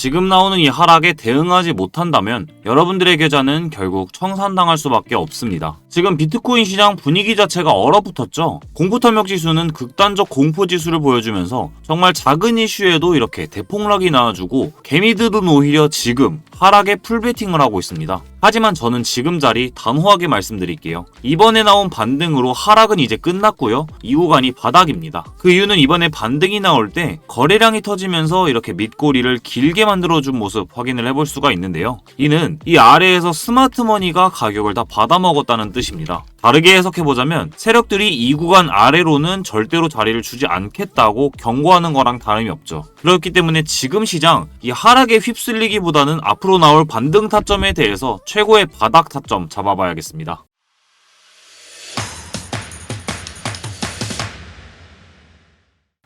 지금 나오는 이 하락에 대응하지 못한다면 여러분들의 계좌는 결국 청산당할 수밖에 없습니다. 지금 비트코인 시장 분위기 자체가 얼어붙었죠. 공포탐욕 지수는 극단적 공포 지수를 보여주면서 정말 작은 이슈에도 이렇게 대폭락이 나와주고 개미들은 오히려 지금 하락에 풀베팅을 하고 있습니다. 하지만 저는 지금 자리 단호하게 말씀드릴게요. 이번에 나온 반등으로 하락은 이제 끝났고요. 이 구간이 바닥입니다. 그 이유는 이번에 반등이 나올 때 거래량이 터지면서 이렇게 밑꼬리를 길게 만들어준 모습 확인을 해볼 수가 있는데요. 이는 이 아래에서 스마트머니가 가격을 다 받아먹었다는 뜻 입니다. 다르게 해석해보자면 세력들이 이 구간 아래로는 절대로 자리를 주지 않겠다고 경고하는 거랑 다름이 없죠. 그렇기 때문에 지금 시장 이 하락에 휩쓸리기보다는 앞으로 나올 반등 타점에 대해서 최고의 바닥 타점 잡아봐야겠습니다.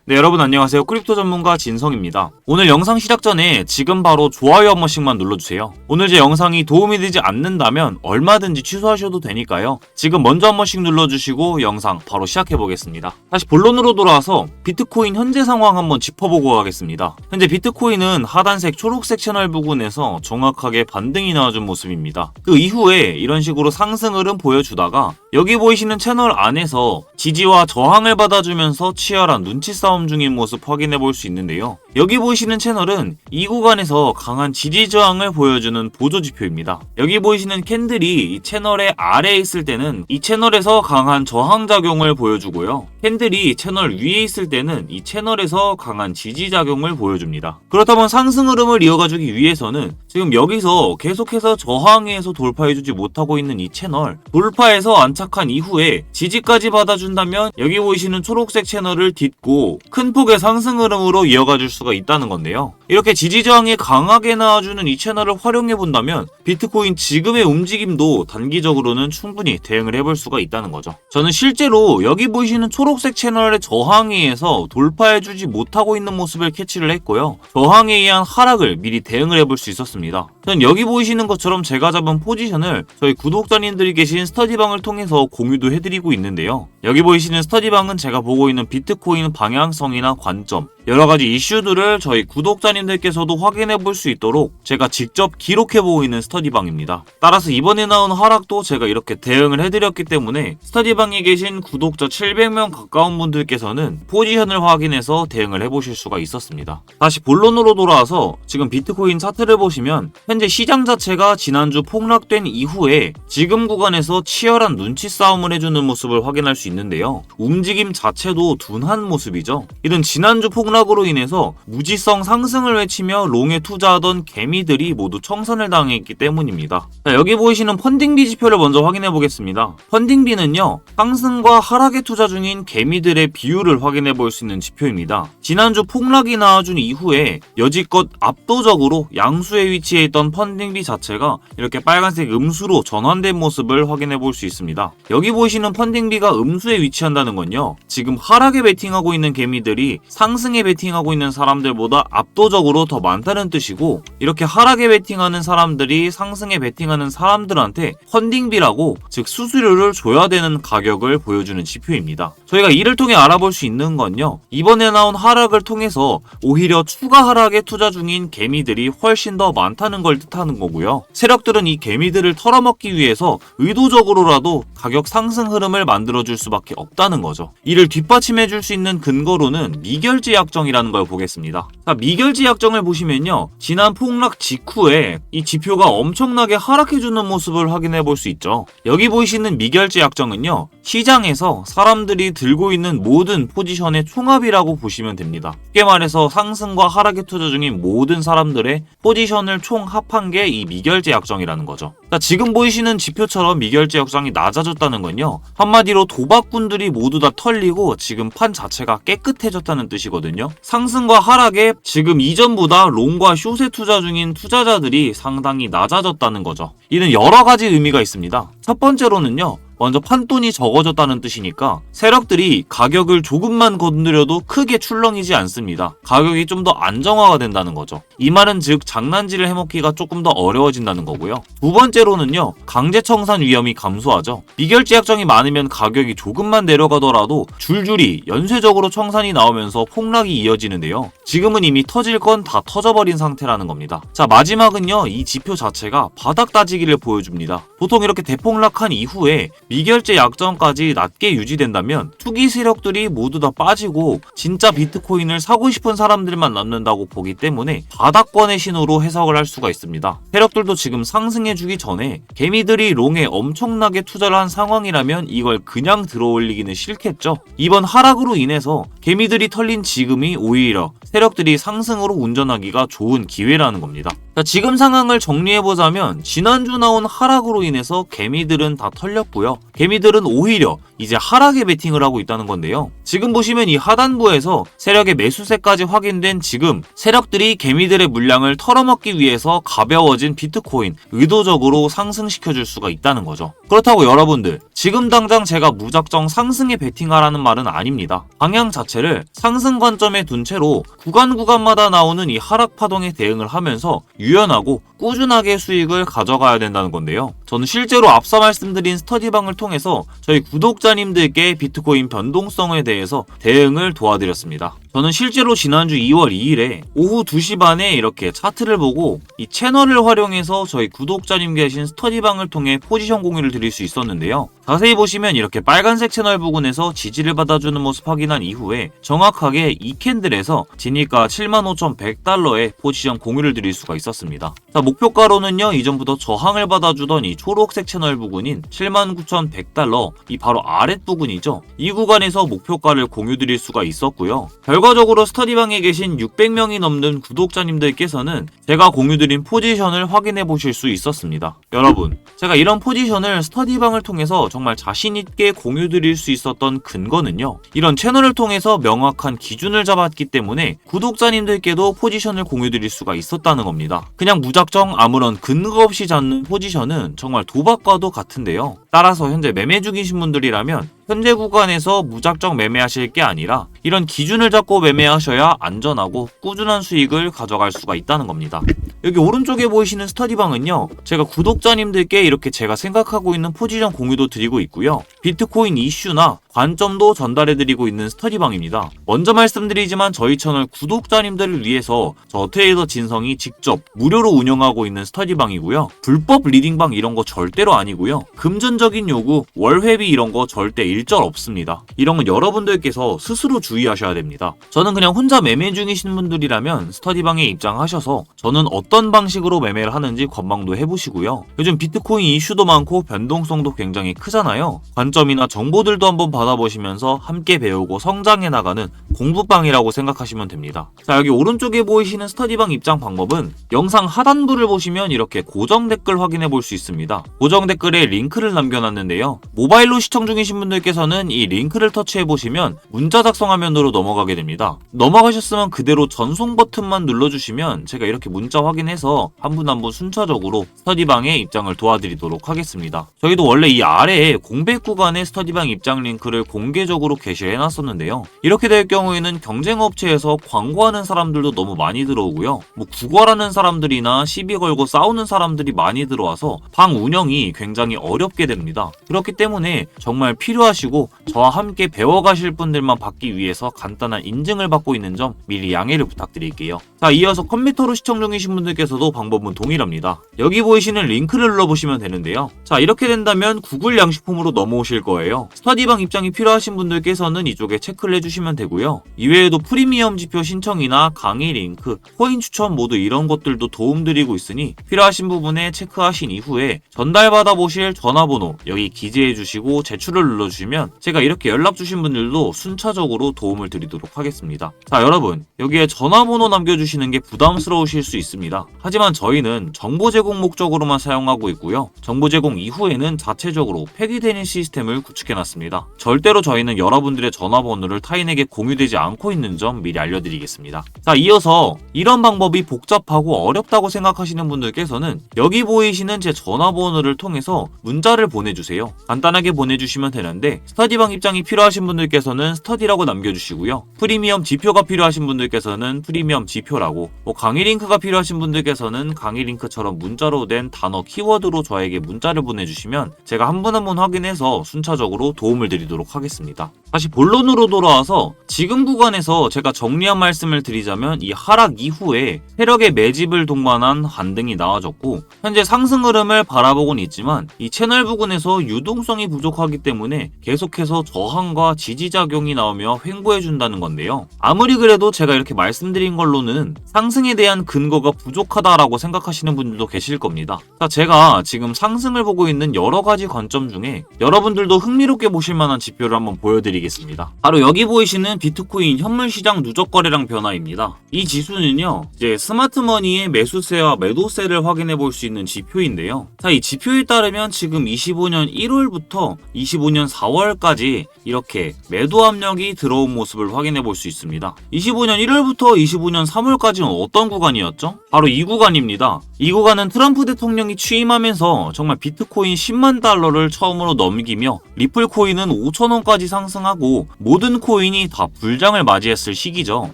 네, 여러분 안녕하세요. 크립토 전문가 진성입니다. 오늘 영상 시작 전에 지금 바로 좋아요 한 번씩만 눌러주세요. 오늘 제 영상이 도움이 되지 않는다면 얼마든지 취소하셔도 되니까요. 지금 먼저 한 번씩 눌러주시고 영상 바로 시작해 보겠습니다. 다시 본론으로 돌아와서 비트코인 현재 상황 한번 짚어보고 가겠습니다. 현재 비트코인은 하단색 초록색 채널 부근에서 정확하게 반등이 나와준 모습입니다. 그 이후에 이런 식으로 상승 흐름 보여주다가 여기 보이시는 채널 안에서 지지와 저항을 받아주면서 치열한 눈치 싸움 중인 모습 확인해 볼 수 있는데요. 여기 보이시는 채널은 이 구간에서 강한 지지 저항을 보여주는 보조 지표입니다. 여기 보이시는 캔들이 이 채널의 아래에 있을 때는 이 채널에서 강한 저항 작용을 보여주고요. 캔들이 채널 위에 있을 때는 이 채널에서 강한 지지 작용을 보여줍니다. 그렇다면 상승 흐름을 이어가주기 위해서는 지금 여기서 계속해서 저항에서 돌파해주지 못하고 있는 이 채널 돌파해서 안착한 이후에 지지까지 받아준다면 여기 보이시는 초록색 채널을 딛고 큰 폭의 상승 흐름으로 이어가 줄 수가 있다는 건데요. 이렇게 지지 저항이 강하게 나와주는 이 채널을 활용해 본다면 비트코인 지금의 움직임도 단기적으로는 충분히 대응을 해볼 수가 있다는 거죠. 저는 실제로 여기 보이시는 초록색 채널의 저항에 의해서 돌파해주지 못하고 있는 모습을 캐치를 했고요. 저항에 의한 하락을 미리 대응을 해볼 수 있었습니다. 전 여기 보이시는 것처럼 제가 잡은 포지션을 저희 구독자님들이 계신 스터디방을 통해서 공유도 해드리고 있는데요. 여기 보이시는 스터디방은 제가 보고 있는 비트코인 방향성이나 관점, 여러 가지 이슈들을 저희 구독자 님들께서도 확인해 볼 수 있도록 제가 직접 기록해 보고 있는 스터디방입니다. 따라서 이번에 나온 하락도 제가 이렇게 대응을 해드렸기 때문에 스터디방에 계신 구독자 700명 가까운 분들께서는 포지션을 확인해서 대응을 해보실 수가 있었습니다. 다시 본론으로 돌아와서 지금 비트코인 차트를 보시면 현재 시장 자체가 지난주 폭락된 이후에 지금 구간에서 치열한 눈치 싸움을 해주는 모습을 확인할 수 있는데요. 움직임 자체도 둔한 모습이죠. 이런 지난주 폭락으로 인해서 무지성 상승 을 외치며 롱에 투자하던 개미들이 모두 청산을 당했기 때문입니다. 자, 여기 보이시는 펀딩비 지표를 먼저 확인해 보겠습니다. 펀딩비는요, 상승과 하락에 투자 중인 개미들의 비율을 확인해 볼 수 있는 지표입니다. 지난주 폭락이 나와준 이후에 여지껏 압도적으로 양수에 위치해 있던 펀딩비 자체가 이렇게 빨간색 음수로 전환된 모습을 확인해 볼 수 있습니다. 여기 보이시는 펀딩비가 음수에 위치한다는 건요, 지금 하락에 베팅하고 있는 개미들이 상승에 베팅하고 있는 사람들보다 압도적 으로 더 많다는 뜻이고, 이렇게 하락에 베팅하는 사람들이 상승에 베팅하는 사람들한테 펀딩비라고 즉 수수료를 줘야 되는 가격을 보여주는 지표입니다. 저희가 이를 통해 알아볼 수 있는 건요. 이번에 나온 하락을 통해서 오히려 추가 하락에 투자 중인 개미들이 훨씬 더 많다는 걸 뜻하는 거고요. 세력들은 이 개미들을 털어먹기 위해서 의도적으로라도 가격 상승 흐름을 만들어줄 수밖에 없다는 거죠. 이를 뒷받침해 줄 수 있는 근거로는 미결제 약정이라는 걸 보겠습니다. 자, 미결제 약정을 보시면요. 지난 폭락 직후에 이 지표가 엄청나게 하락해주는 모습을 확인해 볼 수 있죠. 여기 보이시는 미결제 약정은요. 시장에서 사람들이 들고 있는 모든 포지션의 총합이라고 보시면 됩니다. 쉽게 말해서 상승과 하락에 투자 중인 모든 사람들의 포지션을 총 합한 게 이 미결제 약정이라는 거죠. 자, 지금 보이시는 지표처럼 미결제 약정이 낮아졌다는 건요. 한마디로 도박꾼들이 모두 다 털리고 지금 판 자체가 깨끗해졌다는 뜻이거든요. 상승과 하락에 지금 이전보다 롱과 숏에 투자 중인 투자자들이 상당히 낮아졌다는 거죠. 이는 여러 가지 의미가 있습니다. 첫 번째로는요. 먼저 판돈이 적어졌다는 뜻이니까 세력들이 가격을 조금만 건드려도 크게 출렁이지 않습니다. 가격이 좀 더 안정화가 된다는 거죠. 이 말은 즉 장난질을 해먹기가 조금 더 어려워진다는 거고요. 두 번째로는요. 강제 청산 위험이 감소하죠. 미결제 약정이 많으면 가격이 조금만 내려가더라도 줄줄이 연쇄적으로 청산이 나오면서 폭락이 이어지는데요. 지금은 이미 터질 건 다 터져버린 상태라는 겁니다. 자 마지막은요. 이 지표 자체가 바닥 따지기를 보여줍니다. 보통 이렇게 대폭락한 이후에 미결제 약정까지 낮게 유지된다면 투기 세력들이 모두 다 빠지고 진짜 비트코인을 사고 싶은 사람들만 남는다고 보기 때문에 바닥권의 신호로 해석을 할 수가 있습니다. 세력들도 지금 상승해주기 전에 개미들이 롱에 엄청나게 투자를 한 상황이라면 이걸 그냥 들어올리기는 싫겠죠. 이번 하락으로 인해서 개미들이 털린 지금이 오히려 세력들이 상승으로 운전하기가 좋은 기회라는 겁니다. 자, 지금 상황을 정리해보자면 지난주 나온 하락으로 인해서 개미들은 다 털렸고요. 개미들은 오히려 이제 하락에 베팅을 하고 있다는 건데요. 지금 보시면 이 하단부에서 세력의 매수세까지 확인된 지금 세력들이 개미들의 물량을 털어먹기 위해서 가벼워진 비트코인 의도적으로 상승시켜줄 수가 있다는 거죠. 그렇다고 여러분들 지금 당장 제가 무작정 상승에 베팅하라는 말은 아닙니다. 방향 자체를 상승 관점에 둔 채로 구간 구간마다 나오는 이 하락 파동에 대응을 하면서 유연하고 꾸준하게 수익을 가져가야 된다는 건데요. 저는 실제로 앞서 말씀드린 스터디방을 통해서 저희 구독자 님들께 비트코인 변동성에 대해서 대응을 도와드렸습니다. 저는 실제로 지난주 2월 2일에 오후 2시 반에 이렇게 차트를 보고 이 채널을 활용해서 저희 구독자님 계신 스터디방을 통해 포지션 공유를 드릴 수 있었는데요. 자세히 보시면 이렇게 빨간색 채널 부근에서 지지를 받아주는 모습 확인한 이후에 정확하게 이 캔들에서 진입가 75,100달러의 포지션 공유를 드릴 수가 있었습니다. 자, 목표가로는요, 이전부터 저항을 받아주던 이 초록색 채널 부근인 79,100달러, 이 바로 아랫 부근이죠. 이 구간에서 목표가를 공유 드릴 수가 있었고요. 결과적으로 스터디방에 계신 600명이 넘는 구독자님들께서는 제가 공유드린 포지션을 확인해 보실 수 있었습니다. 여러분, 제가 이런 포지션을 스터디방을 통해서 정말 자신있게 공유드릴 수 있었던 근거는요. 이런 채널을 통해서 명확한 기준을 잡았기 때문에 구독자님들께도 포지션을 공유드릴 수가 있었다는 겁니다. 그냥 무작정 아무런 근거 없이 잡는 포지션은 정말 도박과도 같은데요. 따라서 현재 매매 중이신 분들이라면 현재 구간에서 무작정 매매하실 게 아니라 이런 기준을 잡고 매매하셔야 안전하고 꾸준한 수익을 가져갈 수가 있다는 겁니다. 여기 오른쪽에 보이시는 스터디방은요. 제가 구독자님들께 이렇게 제가 생각하고 있는 포지션 공유도 드리고 있고요. 비트코인 이슈나 관점도 전달해드리고 있는 스터디방입니다. 먼저 말씀드리지만 저희 채널 구독자님들을 위해서 저 트레이더 진성이 직접 무료로 운영하고 있는 스터디방이고요. 불법 리딩방 이런 거 절대로 아니고요. 금전적인 요구, 월회비 이런 거 절대 일절 없습니다. 이런 건 여러분들께서 스스로 주의하셔야 됩니다. 저는 그냥 혼자 매매 중이신 분들이라면 스터디방에 입장하셔서 저는 어떤 방식으로 매매를 하는지 관망도 해보시고요. 요즘 비트코인 이슈도 많고 변동성도 굉장히 크잖아요. 관점이나 정보들도 한번 받아보시면서 함께 배우고 성장해 나가는 공부방이라고 생각하시면 됩니다. 자, 여기 오른쪽에 보이시는 스터디방 입장 방법은 영상 하단부를 보시면 이렇게 고정 댓글 확인해 볼 수 있습니다. 고정 댓글에 링크를 남겨놨는데요. 모바일로 시청 중이신 분들께서는 이 링크를 터치해 보시면 문자 작성 화면으로 넘어가게 됩니다. 넘어가셨으면 그대로 전송 버튼만 눌러주시면 제가 이렇게 문자 확인 해서 한 분 한 분 순차적으로 스터디방에 입장을 도와드리도록 하겠습니다. 저희도 원래 이 아래에 공백 구간에 스터디방 입장 링크를 공개적으로 게시해 놨었는데요. 이렇게 될 경우에는 경쟁 업체에서 광고하는 사람들도 너무 많이 들어오고요. 뭐 구걸하는 사람들이나 시비 걸고 싸우는 사람들이 많이 들어와서 방 운영이 굉장히 어렵게 됩니다. 그렇기 때문에 정말 필요하시고 저와 함께 배워가실 분들만 받기 위해서 간단한 인증을 받고 있는 점 미리 양해를 부탁드릴게요. 자, 이어서 컴퓨터로 시청 중이신 분들 께서도 방법은 동일합니다. 여기 보이시는 링크를 눌러보시면 되는데요. 자, 이렇게 된다면 구글 양식폼으로 넘어오실 거예요. 스터디방 입장이 필요하신 분들께서는 이쪽에 체크를 해주시면 되고요. 이외에도 프리미엄 지표 신청이나 강의 링크, 코인 추천 모두 이런 것들도 도움드리고 있으니 필요하신 부분에 체크하신 이후에 전달받아 보실 전화번호 여기 기재해 주시고 제출을 눌러주시면 제가 이렇게 연락 주신 분들도 순차적으로 도움을 드리도록 하겠습니다. 자 여러분 여기에 전화번호 남겨주시는 게 부담스러우실 수 있습니다. 하지만 저희는 정보 제공 목적으로만 사용하고 있고요. 정보 제공 이후에는 자체적으로 폐기되는 시스템을 구축해놨습니다. 절대로 저희는 여러분들의 전화번호를 타인에게 공유되지 않고 있는 점 미리 알려드리겠습니다. 자, 이어서 이런 방법이 복잡하고 어렵다고 생각하시는 분들께서는 여기 보이시는 제 전화번호를 통해서 문자를 보내주세요. 간단하게 보내주시면 되는데 스터디방 입장이 필요하신 분들께서는 스터디라고 남겨주시고요. 프리미엄 지표가 필요하신 분들께서는 프리미엄 지표라고 뭐 강의 링크가 필요하신 분들 께서는 강의 링크처럼 문자로 된 단어 키워드로 저에게 문자를 보내주시면 제가 한 분 한 분 확인해서 순차적으로 도움을 드리도록 하겠습니다. 다시 본론으로 돌아와서 지금 구간에서 제가 정리한 말씀을 드리자면 이 하락 이후에 세력의 매집을 동반한 반등이 나와졌고 현재 상승 흐름을 바라보곤 있지만 이 채널 부근에서 유동성이 부족하기 때문에 계속해서 저항과 지지작용이 나오며 횡보해 준다는 건데요. 아무리 그래도 제가 이렇게 말씀드린 걸로는 상승에 대한 근거가 부족 하다라고 생각하시는 분들도 계실 겁니다. 자, 제가 지금 상승을 보고 있는 여러 가지 관점 중에 여러분들도 흥미롭게 보실 만한 지표를 한번 보여드리겠습니다. 바로 여기 보이시는 비트코인 현물 시장 누적 거래량 변화입니다. 이 지수는요, 이제 스마트머니의 매수세와 매도세를 확인해 볼 수 있는 지표인데요. 자, 이 지표에 따르면 지금 25년 1월부터 25년 4월까지 이렇게 매도 압력이 들어온 모습을 확인해 볼 수 있습니다. 25년 1월부터 25년 3월까지는 어떤 구간이었죠? 바로 이 구간입니다. 이 구간은 트럼프 대통령이 취임하면서 정말 비트코인 10만 달러를 처음으로 넘기며 리플 코인은 5천원까지 상승하고 모든 코인이 다 불장을 맞이했을 시기죠.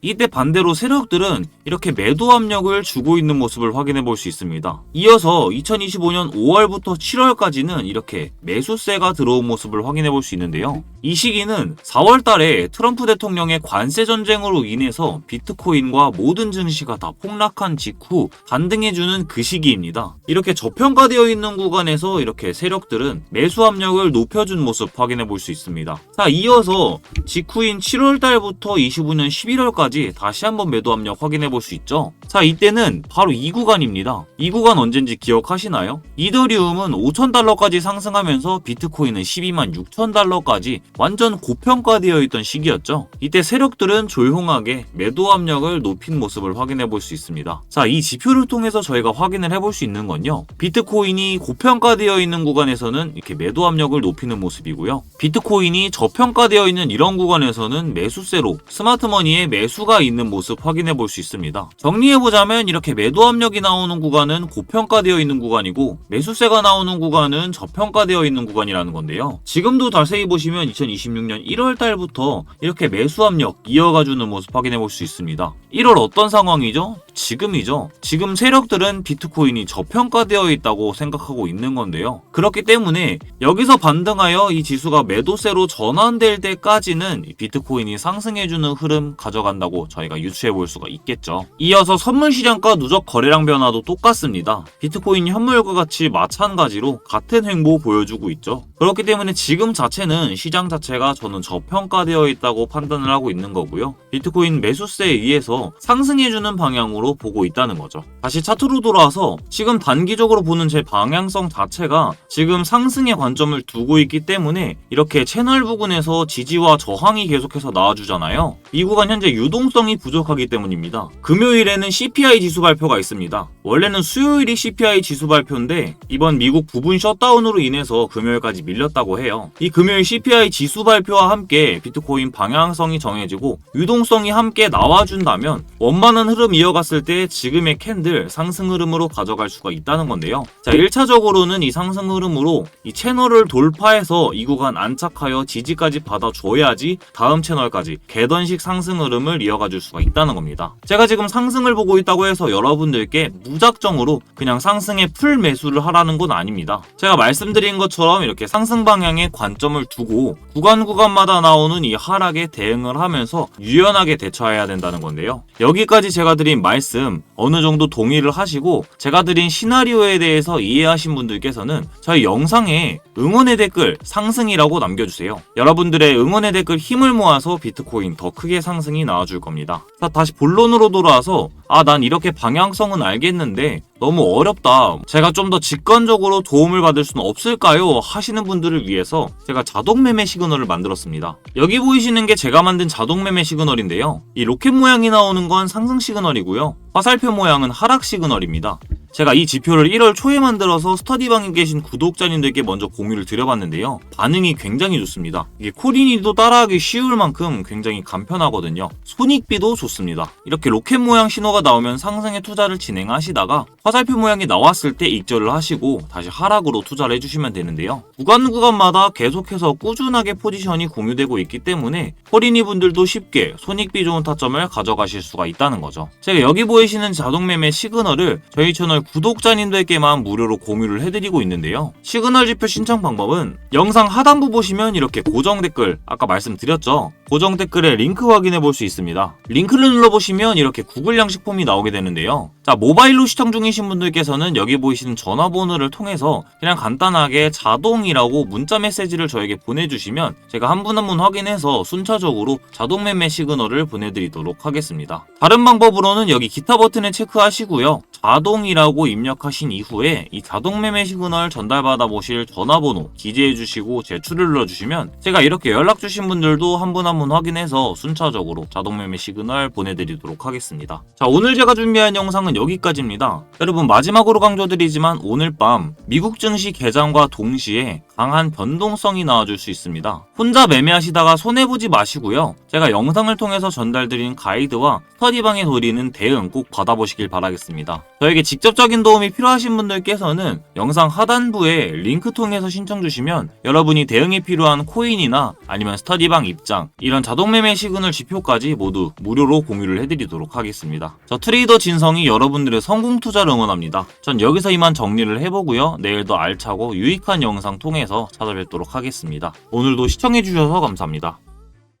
이때 반대로 세력들은 이렇게 매도 압력을 주고 있는 모습을 확인해 볼 수 있습니다. 이어서 2025년 5월부터 7월까지는 이렇게 매수세가 들어온 모습을 확인해 볼 수 있는데요. 이 시기는 4월 달에 트럼프 대통령의 관세 전쟁으로 인해서 비트코인과 모든 증시가 다 폭락한 직후 반등해주는 그 시기입니다. 이렇게 저평가되어 있는 구간에서 이렇게 세력들은 매수 압력을 높여준 모습 확인해 볼 수 있습니다. 자, 이어서 직후인 7월 달부터 25년 11월까지 다시 한번 매도 압력 확인해 볼 수 있죠. 자, 이때는 바로 이 구간입니다. 이 구간 언젠지 기억하시나요? 이더리움은 5,000달러까지 상승하면서 비트코인은 12만 6,000달러까지 완전 고평가되어 있던 시기였죠. 이때 세력들은 조용하게 매도 압력을 높인 모습을 확인해 볼 수 있습니다. 자, 이 지표를 통해서 저희가 확인을 해볼 수 있는 건요. 비트코인이 고평가되어 있는 구간에서는 이렇게 매도 압력을 높이는 모습이고요. 비트코인이 저평가되어 있는 이런 구간에서는 매수세로 스마트머니에 매수가 있는 모습 확인해 볼 수 있습니다. 정리해 보자면 이렇게 매도 압력이 나오는 구간은 고평가되어 있는 구간이고 매수세가 나오는 구간은 저평가되어 있는 구간이라는 건데요. 지금도 자세히 보시면 2026년 1월 달부터 이렇게 매수 압력 이어가주는 모습 확인해 볼 수 있습니다. 1월 어떤 상황이죠? 지금이죠. 지금 세력들은 비트코인이 저평가되어 있다고 생각하고 있는 건데요. 그렇기 때문에 여기서 반등하여 이 지수가 매도세로 전환될 때까지는 이 비트코인이 상승해주는 흐름 가져간다고 저희가 유추해 볼 수가 있겠죠. 이어서 선물 시장과 누적 거래량 변화도 똑같습니다. 비트코인 현물과 같이 마찬가지로 같은 행보 보여주고 있죠. 그렇기 때문에 지금 자체는 시장 자체가 저는 저평가되어 있다고 판단을 하고 있는 거고요. 비트코인 매수세에 의해서 상승해주는 방향으로 보고 있다는 거죠. 다시 차트로 돌아와서 지금 단기적으로 보는 제 방향성 자체가 지금 상승의 관점을 두고 있기 때문에 이렇게 채널 부근에서 지지와 저항이 계속해서 나와주잖아요. 이 구간 현재 유동성이 부족하기 때문입니다. 금요일에는 CPI 지수 발표가 있습니다. 원래는 수요일이 CPI 지수 발표인데 이번 미국 부분 셧다운으로 인해서 금요일까지 밀렸다고 해요. 이 금요일 CPI 지수 발표와 함께 비트코인 방향성이 정해지고 유동성이 함께 나와준다면 원만한 흐름 이어갔을 때 지금의 캔들 상승 흐름으로 가져갈 수가 있다는 건데요. 자, 1차적으로는 이 상승 흐름으로 이 채널을 돌파해서 이 구간 안착하여 지지까지 받아줘야지 다음 채널까지 계단식 상승 흐름을 이어가 줄 수가 있다는 겁니다. 제가 지금 상승을 보고 있다고 해서 여러분들께 무작정으로 그냥 상승에 풀 매수를 하라는 건 아닙니다. 제가 말씀드린 것처럼 이렇게 상승 방향에 관점을 두고 구간 구간마다 나오는 이 하락에 대응을 하면서 유연하게 대처해야 된다는 건데요. 여기까지 제가 드린 말씀 어느 정도 동의를 하시고 제가 드린 시나리오에 대해서 이해하신 분들께서는 저희 영상에 응원의 댓글 상승이라고 남겨주세요. 여러분들의 응원의 댓글 힘을 모아서 비트코인 더 크게 상승이 나와줄 겁니다. 자, 다시 본론으로 돌아와서 아, 난 이렇게 방향성은 알겠는데 너무 어렵다. 제가 좀 더 직관적으로 도움을 받을 수는 없을까요? 하시는 분들을 위해서 제가 자동 매매 시그널을 만들었습니다. 여기 보이시는 게 제가 만든 자동 매매 시그널인데요. 이 로켓 모양이 나오는 건 상승 시그널이고요. 화살표 모양은 하락 시그널입니다. 제가 이 지표를 1월 초에 만들어서 스터디방에 계신 구독자님들께 먼저 공유를 드려봤는데요. 반응이 굉장히 좋습니다. 이게 코린이도 따라하기 쉬울 만큼 굉장히 간편하거든요. 손익비도 좋습니다. 이렇게 로켓 모양 신호가 나오면 상승의 투자를 진행하시다가 화살표 모양이 나왔을 때 익절을 하시고 다시 하락으로 투자를 해주시면 되는데요. 구간 구간마다 계속해서 꾸준하게 포지션이 공유되고 있기 때문에 코린이 분들도 쉽게 손익비 좋은 타점을 가져가실 수가 있다는 거죠. 제가 여기 보이시는 자동매매 시그널을 저희 채널 구독자님들께만 무료로 공유를 해드리고 있는데요. 시그널 지표 신청 방법은 영상 하단부 보시면 이렇게 고정 댓글, 아까 말씀드렸죠? 고정 댓글에 링크 확인해 볼 수 있습니다. 링크를 눌러보시면 이렇게 구글 양식 폼이 나오게 되는데요. 자, 모바일로 시청 중이신 분들께서는 여기 보이시는 전화번호를 통해서 그냥 간단하게 자동이라고 문자 메시지를 저에게 보내주시면 제가 한 분 한 분 확인해서 순차적으로 자동 매매 시그널을 보내드리도록 하겠습니다. 다른 방법으로는 여기 기타 버튼을 체크하시고요. 자동이라고 입력하신 이후에 이 자동 매매 시그널 전달받아 보실 전화번호 기재해 주시고 제출을 눌러 주시면 제가 이렇게 연락 주신 분들도 한 분 한 분 확인해서 순차적으로 자동 매매 시그널 보내드리도록 하겠습니다. 자 오늘 제가 준비한 영상은 여기까지입니다. 여러분 마지막으로 강조드리지만 오늘 밤 미국 증시 개장과 동시에 강한 변동성이 나와줄 수 있습니다. 혼자 매매하시다가 손해보지 마시고요. 제가 영상을 통해서 전달드린 가이드와 스터디방에 도리는 대응 꼭 받아보시길 바라겠습니다. 저에게 직접적인 도움이 필요하신 분들께서는 영상 하단부에 링크 통해서 신청 주시면 여러분이 대응이 필요한 코인이나 아니면 스터디방 입장, 이런 자동 매매 시그널 지표까지 모두 무료로 공유를 해드리도록 하겠습니다. 저 트레이더 진성이 여러분들의 성공 투자를 응원합니다. 전 여기서 이만 정리를 해보고요. 내일도 알차고 유익한 영상 통해서 찾아뵙도록 하겠습니다. 오늘도 시청해주셔서 감사합니다.